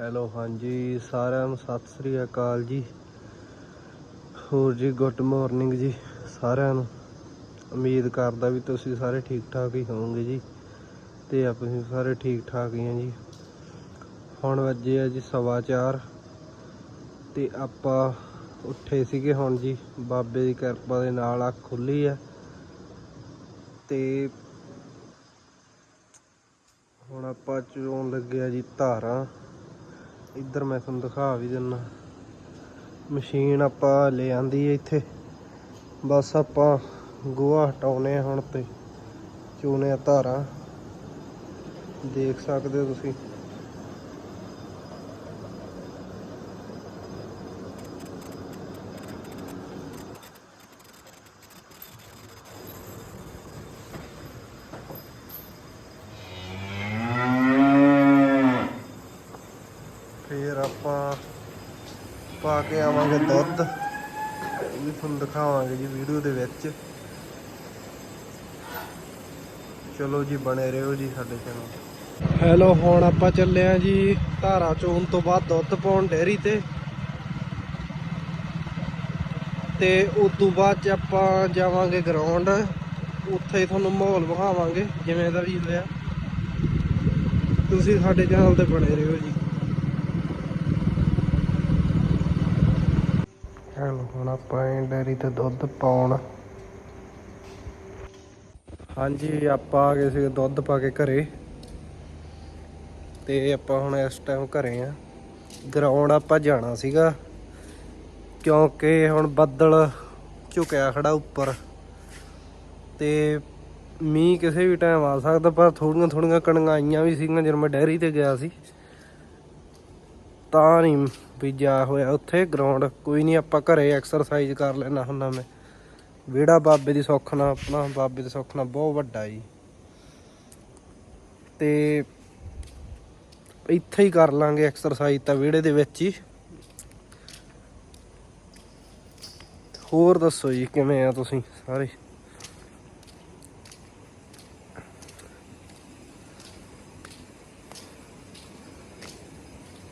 Hello, ਹਾਂਜੀ, ਸਾਰਿਆਂ ਨੂੰ ਸਤਿ ਸ੍ਰੀ ਅਕਾਲ ਜੀ। ਹੋਰ ਜੀ, ਗੁੱਡ ਮਾਰਨਿੰਗ ਜੀ, ਸਾਰਿਆਂ ਨੂੰ। ਉਮੀਦ ਕਰਦਾ ਵੀ ਤੁਸੀਂ ਸਾਰੇ ਠੀਕ ਠਾਕ ਹੀ ਹੋਵੋਗੇ ਜੀ ਤੇ ਆਪਾਂ ਵੀ ਸਾਰੇ ਠੀਕ ਠਾਕ ਹੀ ਹਾਂ ਜੀ। ਹੁਣ ਵੱਜੇ ਆ ਜੀ ਸਵਾ ਚਾਰ ਤੇ ਆਪਾਂ ਉੱਠੇ ਸੀਗੇ ਹੁਣ ਜੀ, ਬਾਬੇ ਦੀ ਕਿਰਪਾ ਦੇ ਨਾਲ ਅੱਖ ਖੁੱਲੀ ਆ ਤੇ ਹੁਣ ਆਪਾਂ ਚੋਣ ਲੱਗਿਆ ਜੀ ਧਾਰਾਂ। ਇੱਧਰ ਮੈਂ ਤੁਹਾਨੂੰ ਦਿਖਾ ਵੀ ਦਿੰਨਾ। ਮਸ਼ੀਨ ਆਪਾਂ ਲੈ ਆਂਦੀ ਹੈ ਇੱਥੇ। ਬਸ ਆਪਾਂ ਗੋਹਾ ਹਟਾਉਨੇ ਆ ਹੁਣ ਤੇ। ਚੋਨੇ ਆ ਧਾਰਾਂ। ਦੇਖ ਸਕਦੇ ਹੋ ਤੁਸੀਂ ਫਿਰ ਆਪਾਂ ਪਾ ਕੇ ਆਵਾਂਗੇ ਦੁੱਧ ਇਹ ਵੀ ਤੁਹਾਨੂੰ ਦਿਖਾਵਾਂਗੇ ਜੀ ਵੀਡੀਓ ਦੇ ਵਿੱਚ। ਚਲੋ ਜੀ, ਬਣੇ ਰਹੋ ਜੀ ਸਾਡੇ ਚੈਨਲ ਹੈਲੋ, ਹੁਣ ਆਪਾਂ ਚੱਲੇ ਆ ਜੀ ਧਾਰਾ ਚੋਣ ਤੋਂ ਬਾਅਦ ਦੁੱਧ ਪਾਉਣ ਡੇਅਰੀ ਤੇ। ਤੇ ਉਸ ਤੋਂ ਬਾਅਦ ਚ ਆਪਾਂ ਜਾਵਾਂਗੇ ਗਰਾਊਂਡ ਉੱਥੇ ਤੁਹਾਨੂੰ ਮਾਹੌਲ ਵਿਖਾਵਾਂਗੇ, ਜਿਵੇਂ ਦਾ ਵੀ ਹੋਇਆ। ਤੁਸੀਂ ਸਾਡੇ ਚੈਨਲ ਤੇ ਬਣੇ ਰਹੋ ਜੀ। ਹੈਲੋ ਹੁਣ ਆਪਾਂ ਇਹ ਡੈਰੀ ਤੇ ਦੁੱਧ ਪਾਉਣ। ਹਾਂਜੀ, ਆਪਾਂ ਆ ਗਏ ਸੀ ਦੁੱਧ ਪਾ ਕੇ ਘਰੇ। ਤੇ ਆਪਾਂ ਹੁਣ ਇਸ ਟਾਈਮ ਘਰੇ ਆ। ਗਰਾਊਂਡ ਆਪਾਂ ਜਾਣਾ ਸੀਗਾ, ਕਿਉਂਕਿ ਹੁਣ ਬੱਦਲ ਝੁਕਿਆ ਖੜਾ ਉੱਪਰ। ਤੇ ਮੀਂਹ ਕਿਸੇ ਵੀ ਟਾਈਮ ਆ ਸਕਦਾ, ਪਰ ਥੋੜੀਆਂ ਥੋੜੀਆਂ ਕਣੀਆਂ ਆਈਆਂ ਵੀ ਸੀਗੀਆਂ ਜਦੋਂ ਮੈਂ ਡੈਰੀ ਤੇ ਗਿਆ ਸੀ। ਤਾਂ ਨਹੀਂ ਵੀ ਜਾ ਹੋਇਆ ਉੱਥੇ ਗਰਾਊਂਡ ਕੋਈ ਨਹੀਂ, ਆਪਾਂ ਘਰੇ ਐਕਸਰਸਾਈਜ਼ ਕਰ ਲੈਣਾ ਹੁੰਦਾ ਮੈਂ। ਵਿਹੜਾ ਬਾਬੇ ਦੀ ਸੁੱਖ ਨਾਲ ਆਪਣਾ, ਬਾਬੇ ਦੀ ਸੁੱਖ ਨਾਲ ਬਹੁਤ ਵੱਡਾ ਜੀ। ਤੇ ਇੱਥੇ ਹੀ ਕਰ ਲਾਂਗੇ ਐਕਸਰਸਾਈਜ਼ ਤਾਂ ਵਿਹੜੇ ਦੇ ਵਿੱਚ ਹੀ। ਹੋਰ ਦੱਸੋ ਜੀ, ਕਿਵੇਂ ਆ ਤੁਸੀਂ ਸਾਰੇ?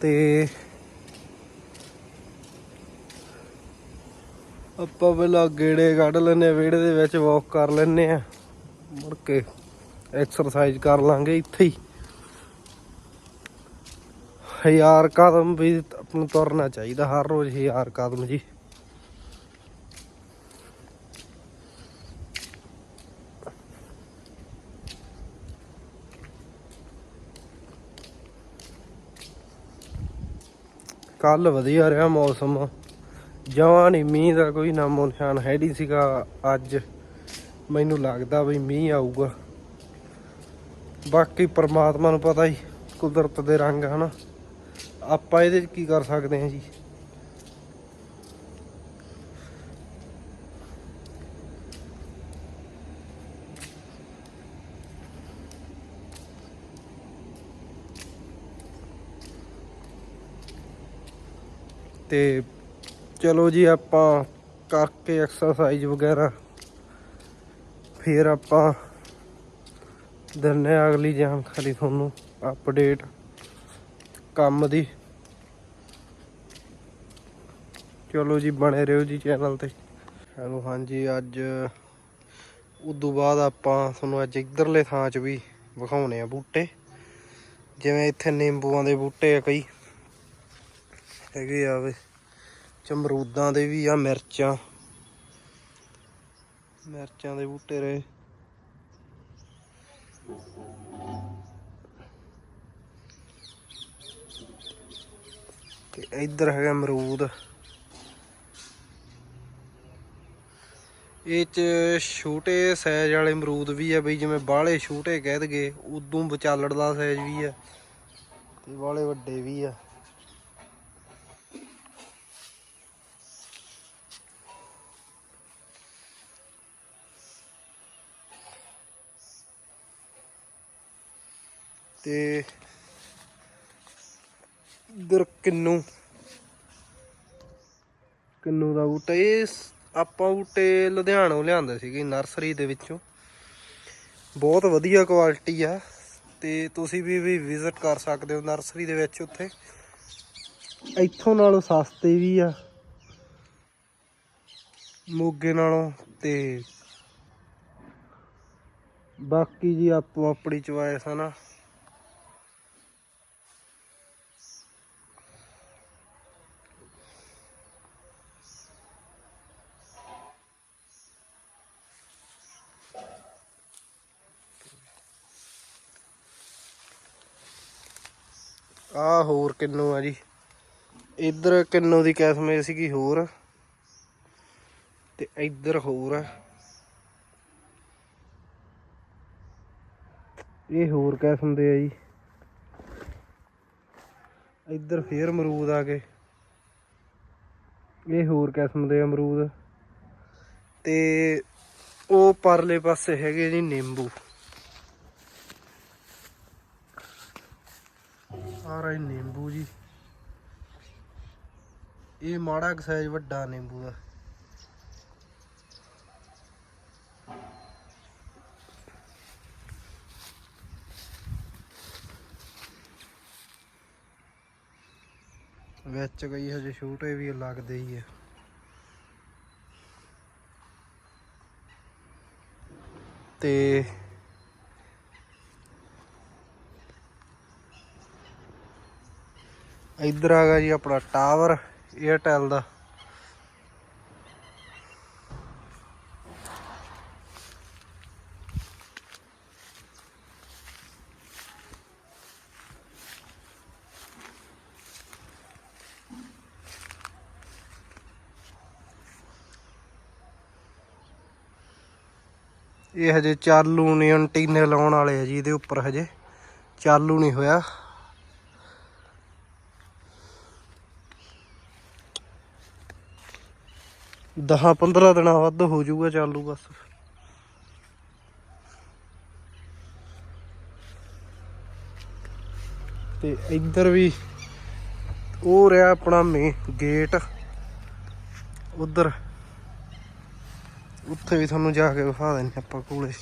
ਤੇ ਆਪਾਂ ਪਹਿਲਾਂ ਗੇੜੇ ਕੱਢ ਲੈਨੇ ਆ ਵਿਹੜੇ ਦੇ ਵਿੱਚ ਵਾਕ ਕਰ ਲੈਨੇ ਆ ਮੁੜ ਕੇ ਐਕਸਰਸਾਈਜ਼ ਕਰ ਲਾਂਗੇ ਇੱਥੇ ਹੀ। ਹਜ਼ਾਰ ਕਦਮ ਵੀ ਆਪ ਨੂੰ ਤੁਰਨਾ ਚਾਹੀਦਾ ਹਰ ਰੋਜ਼ ਹਜ਼ਾਰ ਕਦਮ ਜੀ। ਕੱਲ ਵਧੀਆ ਰਿਹਾ ਮੌਸਮ। ਜਮਾਂ ਨਹੀਂ ਮੀਂਹ ਦਾ ਕੋਈ ਨਾਮੋ ਨਿਸ਼ਾਨ ਹੈ ਨਹੀਂ ਸੀਗਾ ਅੱਜ। ਮੈਨੂੰ ਲੱਗਦਾ ਵੀ ਮੀਂਹ ਆਊਗਾ। ਬਾਕੀ ਪਰਮਾਤਮਾ ਨੂੰ ਪਤਾ ਹੀ, ਕੁਦਰਤ ਦੇ ਰੰਗ, ਹਨਾ। ਆਪਾਂ ਇਹਦੇ 'ਚ ਕੀ ਕਰ ਸਕਦੇ ਹਾਂ ਜੀ? ਤੇ ਚਲੋ ਜੀ ਆਪਾਂ ਕਰਕੇ ਐਕਸਰਸਾਈਜ਼ ਵਗੈਰਾ, ਫਿਰ ਆਪਾਂ ਦਿੰਨੇ ਆ ਅਗਲੀ ਜਾਣਕਾਰੀ ਤੁਹਾਨੂੰ ਅਪਡੇਟ ਕੰਮ ਦੀ। ਚਲੋ ਜੀ, ਬਣੇ ਰਹੋ ਜੀ ਚੈਨਲ ਤੇ। ਹੈਲੋ, ਹਾਂਜੀ, ਅੱਜ ਉਦੋਂ ਬਾਅਦ ਆਪਾਂ ਤੁਹਾਨੂੰ ਅੱਜ ਇਧਰਲੇ ਥਾਂ 'ਚ ਵੀ ਵਿਖਾਉਣੇ ਆ ਬੂਟੇ। ਜਿਵੇਂ ਇੱਥੇ ਨਿੰਬੂਆਂ ਦੇ ਬੂਟੇ ਆ ਕਈ। ਹੈਗੇ ਆ ਵੇ। ਚਮਰੂਦਾਂ ਦੇ ਵੀ ਆ, ਮਿਰਚਾਂ। ਮਿਰਚਾਂ ਦੇ ਬੂਟੇ ਰਹੇ ਤੇ ਇੱਧਰ ਹੈਗਾ ਅਮਰੂਦ। ਇਹ ਚ ਛੋਟੇ ਸਾਈਜ਼ ਵਾਲੇ ਅਮਰੂਦ ਵੀ ਆ ਬਈ, ਜਿਵੇਂ ਬਾਹਲੇ ਛੋਟੇ ਕਹਿ ਦਗੇ ਉਦੋਂ ਵਿਚਾਲੜ ਦਾ ਸਾਈਜ਼ ਵੀ ਆ। ਤੇ ਬਾਹਲੇ ਵੱਡੇ ਵੀ ਆ। ਤੇ ਇਧਰ ਕਿੰਨੂ। ਕਿੰਨੂ ਦਾ ਬੂਟਾ। ਇਹ ਆਪਾਂ ਬੂਟੇ ਲੁਧਿਆਣੋਂ ਲਿਆਂਦੇ ਸੀਗੇ ਨਰਸਰੀ ਦੇ ਵਿੱਚੋਂ। ਬਹੁਤ ਵਧੀਆ ਕੁਆਲਿਟੀ ਆ ਤੇ ਤੁਸੀਂ ਵੀ ਵੀ ਵਿਜ਼ਿਟ ਕਰ ਸਕਦੇ ਹੋ ਨਰਸਰੀ ਦੇ ਵਿੱਚ ਉੱਥੇ। ਇੱਥੋਂ ਨਾਲੋਂ ਸਸਤੇ ਵੀ ਆ। ਮੋਗੇ ਨਾਲੋਂ ਤੇ ਬਾਕੀ ਜੀ ਆਪੋ ਆਪਣੀ ਚੁਆਇਸ ਆ ਨਾ। ਆ ਹੋਰ ਕਿੰਨੂ ਆ ਜੀ। ਇੱਧਰ ਕਿੰਨੂ ਦੀ ਕਿਸਮ ਸੀਗੀ ਹੋਰ। ਤੇ ਇੱਧਰ ਹੋਰ ਆ। ਇਹ ਹੋਰ ਕਿਸਮ ਦੇ ਆ ਜੀ। ਇੱਧਰ ਫੇਰ ਅਮਰੂਦ ਆ ਗਏ। ਇਹ ਹੋਰ ਕਿਸਮ ਦੇ ਅਮਰੂਦ। ਤੇ ਉਹ ਪਰਲੇ ਪਾਸੇ ਹੈਗੇ ਜੀ ਨਿੰਬੂ। ਸਾਰਾ ਰਿਹਾ ਨਿੰਬੂ ਜੀ। ਇਹ ਮਾੜਾ ਕੁ ਸਾਈਜ਼ ਵੱਡਾ ਨਿੰਬੂ ਦਾ ਵਿੱਚ ਕਈ ਹਜੇ ਛੋਟੇ ਵੀ ਲੱਗਦੇ ਹੀ ਆ। ਤੇ ਇੱਧਰ ਆ ਗਿਆ ਜੀ ਆਪਣਾ ਟਾਵਰ 에ਅਰਟੈਲ ਦਾ। ਇਹ ਹਜੇ ਚਾਲੂ ਨਹੀਂ ਐਂਟੀਨੇ ਲਾਉਣ ਵਾਲੇ ਆ ਜੀ, ਇਹਦੇ ਉੱਪਰ ਹਜੇ। ਚਾਲੂ ਨਹੀਂ ਹੋਇਆ। ਦਸਾਂ 15 ਦਿਨਾਂ ਵੱਧ ਹੋ ਜਾਊਗਾ, ਚਾਲੂ ਬਸ। ਤੇ ਇੱਧਰ ਵੀ ਉਹ ਰਿਹਾ ਆਪਣਾ ਮੇ ਗੇਟ ਉਧਰ। ਉੱਥੇ ਵੀ ਤੁਹਾਨੂੰ ਜਾ ਕੇ ਵਿਖਾ ਦਿੰਦੇ ਆਪਾਂ ਕੋਲੇ।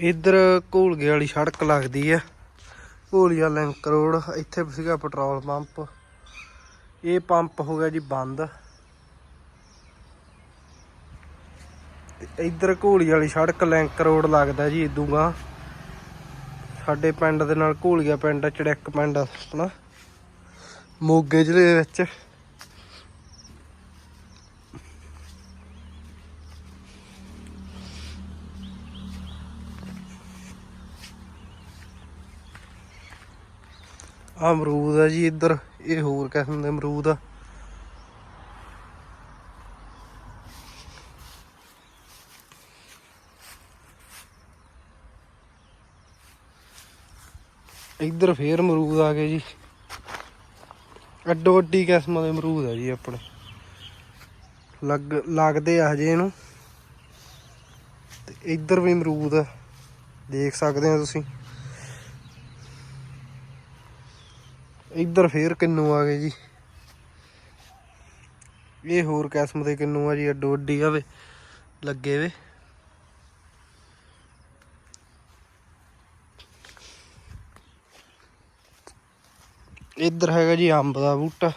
ਇੱਧਰ ਘੋਲਗੇ ਵਾਲੀ ਸੜਕ ਲੱਗਦੀ ਆ। ਘੋਲੀਆ ਲਿੰਕ ਰੋਡ ਇੱਥੇ ਸੀਗਾ ਪੈਟਰੋਲ ਪੰਪ ਇਹ ਪੰਪ ਹੋ ਗਿਆ ਜੀ ਬੰਦ। ਇੱਧਰ ਘੋਲੀ ਵਾਲੀ ਸੜਕ ਲਿੰਕ ਰੋਡ ਲੱਗਦਾ ਜੀ ਇਦੂਗਾ ਸਾਡੇ ਪਿੰਡ ਦੇ ਨਾਲ ਘੋਲੀਆ ਪਿੰਡ ਚੜਿੱਕ ਪਿੰਡ ਆਪਣਾ। ਮੋਗੇ ਜ਼ਿਲ੍ਹੇ ਦੇ ਵਿੱਚ। ਆ ਅਮਰੂਦ ਆ ਜੀ ਇੱਧਰ। ਇਹ ਹੋਰ ਕਿਸਮ ਦੇ ਅਮਰੂਦ ਆ। ਇੱਧਰ ਫੇਰ ਅਮਰੂਦ ਆ ਗਏ ਜੀ। ਅੱਡੋ ਅੱਡੀ ਕਿਸਮਾਂ ਦੇ ਅਮਰੂਦ ਆ ਜੀ ਆਪਣੇ। ਲੱਗ, ਲੱਗਦੇ ਆ ਹਜੇ ਇਹਨੂੰ। ਤੇ ਇੱਧਰ ਵੀ ਅਮਰੂਦ ਆ। ਦੇਖ ਸਕਦੇ ਹੋ ਤੁਸੀਂ। ਇੱਧਰ ਫੇਰ ਕਿੰਨੂ ਆ ਗਏ ਜੀ। ਇਹ ਹੋਰ ਕਿਸਮ ਦੇ ਕਿੰਨੂ ਆ ਜੀ, ਅੱਡੋ ਅੱਡੀ ਆਵੇ ਲੱਗੇ ਵੇ। ਇੱਧਰ ਹੈਗਾ ਜੀ ਅੰਬ ਦਾ ਬੂਟਾ।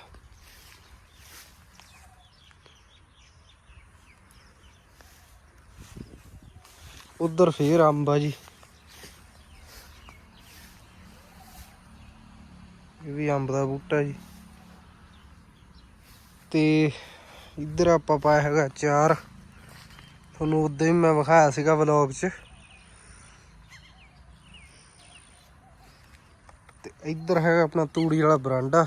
ਉਧਰ ਫੇਰ ਅੰਬ ਆ ਜੀ। ਇਹ ਵੀ ਅੰਬ ਦਾ ਬੂਟਾ ਜੀ। ਤੇ ਇੱਧਰ ਆਪਾਂ ਪਾਇਆ ਹੈਗਾ ਚਾਰ ਤੁਹਾਨੂੰ ਉਦੋਂ ਹੀ ਮੈਂ ਵਿਖਾਇਆ ਸੀਗਾ ਵਲੌਗ 'ਚ। ਤੇ ਇੱਧਰ ਹੈਗਾ ਆਪਣਾ ਤੂੜੀ ਵਾਲਾ ਬਰਾਂਡਾ।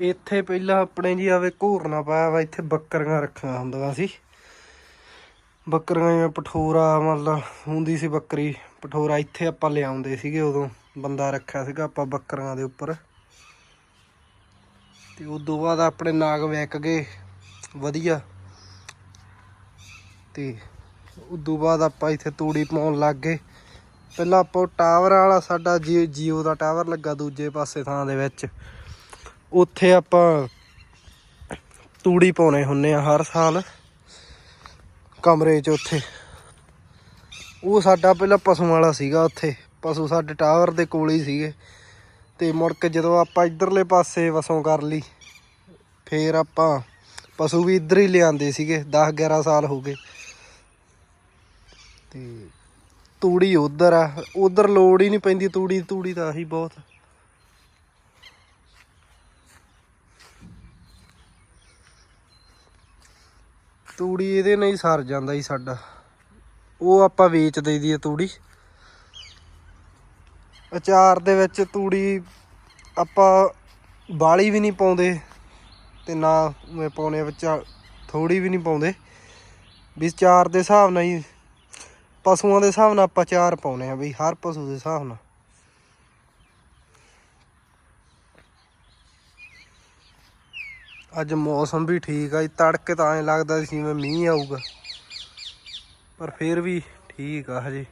ਇੱਥੇ ਪਹਿਲਾਂ ਆਪਣੇ ਜੀ ਆਵੇ ਘੂਰਨਾ ਪਾਇਆ ਵਾ, ਇੱਥੇ ਬੱਕਰੀਆਂ ਰੱਖੀਆਂ ਹੁੰਦੀਆਂ ਸੀ। ਬੱਕਰੀਆਂ ਜਿਵੇਂ ਪਠੋਰਾ, ਮਤਲਬ ਹੁੰਦੀ ਸੀ ਬੱਕਰੀ, ਪਠੋਰਾ ਇੱਥੇ ਆਪਾਂ ਲਿਆਉਂਦੇ ਸੀਗੇ ਉਦੋਂ, ਬੰਦਾ ਰੱਖਿਆ ਸੀਗਾ ਆਪਾਂ ਬੱਕਰੀਆਂ ਦੇ ਉੱਪਰ। ਤੇ ਉਦੋਂ ਬਾਅਦ ਆਪਣੇ ਨਾਗ ਵਿਕ ਗਏ, ਵਧੀਆ। ਤੇ ਉਦੋਂ ਬਾਅਦ ਆਪਾਂ ਇੱਥੇ ਤੂੜੀ ਪਾਉਣ ਲੱਗ ਗਏ। ਪਹਿਲਾਂ ਆਪਾਂ ਟਾਵਰ ਵਾਲਾ ਸਾਡਾ ਜੀ- ਜੀਓ ਦਾ ਟਾਵਰ ਲੱਗਾ ਦੂਜੇ ਪਾਸੇ ਥਾਂ ਦੇ ਵਿੱਚ। ਉੱਥੇ ਆਪਾਂ ਤੂੜੀ ਪਾਉਣੇ ਹੁੰਨੇ ਆ ਹਰ ਸਾਲ ਕਮਰੇ 'ਚ ਉੱਥੇ। ਉਹ ਸਾਡਾ ਪਹਿਲਾਂ ਪਸ਼ੂ ਵਾਲਾ ਸੀਗਾ ਉੱਥੇ। ਪਸ਼ੂ ਸਾਡੇ ਟਾਵਰ ਦੇ ਕੋਲ ਹੀ ਸੀਗੇ। ਤੇ ਮੁੜ ਕੇ ਜਦੋਂ ਆਪਾਂ ਇਧਰਲੇ ਪਾਸੇ ਵਸੋਂ ਕਰ ਲਈ, ਫੇਰ ਆਪਾਂ ਪਸ਼ੂ ਵੀ ਇੱਧਰ ਹੀ ਲਿਆਂਦੇ ਸੀਗੇ 10 11 ਸਾਲ ਹੋ ਗਏ। ਤੇ ਤੂੜੀ ਉਧਰ ਆ, ਉਧਰ ਲੋੜ ਹੀ ਨਹੀਂ ਪੈਂਦੀ ਤੂੜੀ ਤੂੜੀ ਤਾਂ ਆਹੀ ਬਹੁਤ। ਤੂੜੀ ਇਹਦੇ ਨਾਲ ਹੀ ਸਰ ਜਾਂਦਾ ਹੀ ਸਾਡਾ। ਉਹ ਆਪਾਂ ਵੇਚ ਦਈਦੀ ਆ ਤੂੜੀ। ਅਚਾਰ ਦੇ ਵਿੱਚ ਤੂੜੀ ਆਪਾਂ ਬਾਲੀ ਵੀ ਨਹੀਂ ਪਾਉਂਦੇ ਤੇ ਨਾ ਮੈਂ ਪਾਉਣੇ ਵਿੱਚ ਥੋੜੀ ਵੀ ਨਹੀਂ ਪਾਉਂਦੇ। ਵੀ ਚਾਰ ਦੇ ਹਿਸਾਬ ਨਾਲ ਹੀ, ਪਸ਼ੂਆਂ ਦੇ ਹਿਸਾਬ ਨਾਲ ਆਪਾਂ ਚਾਰ ਪਾਉਨੇ ਆ ਬਈ, ਹਰ ਪਸ਼ੂ ਦੇ ਹਿਸਾਬ ਨਾਲ। ਅੱਜ ਮੌਸਮ ਵੀ ਠੀਕ ਆ ਜੀ, ਤੜਕੇ ਤਾਂ ਐਂ ਲੱਗਦਾ ਸੀ ਮੈਂ ਮੀਂਹ ਆਊਗਾ। ਪਰ ਫਿਰ ਵੀ ਠੀਕ ਆ ਹਜੇ।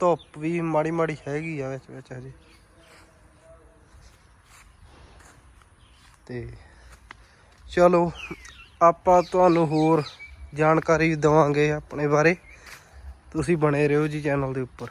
ਧੁੱਪ ਵੀ ਮਾੜੀ ਮਾੜੀ ਹੈਗੀ ਆ ਵਿੱਚ ਵਿੱਚ ਹਜੇ। ਤੇ ਚਲੋ, ਆਪਾਂ ਤੁਹਾਨੂੰ ਹੋਰ ਜਾਣਕਾਰੀ ਦਵਾਂਗੇ ਆਪਣੇ ਬਾਰੇ। ਤੁਸੀਂ ਬਣੇ ਰਹੋ ਜੀ ਚੈਨਲ ਦੇ ਉੱਪਰ।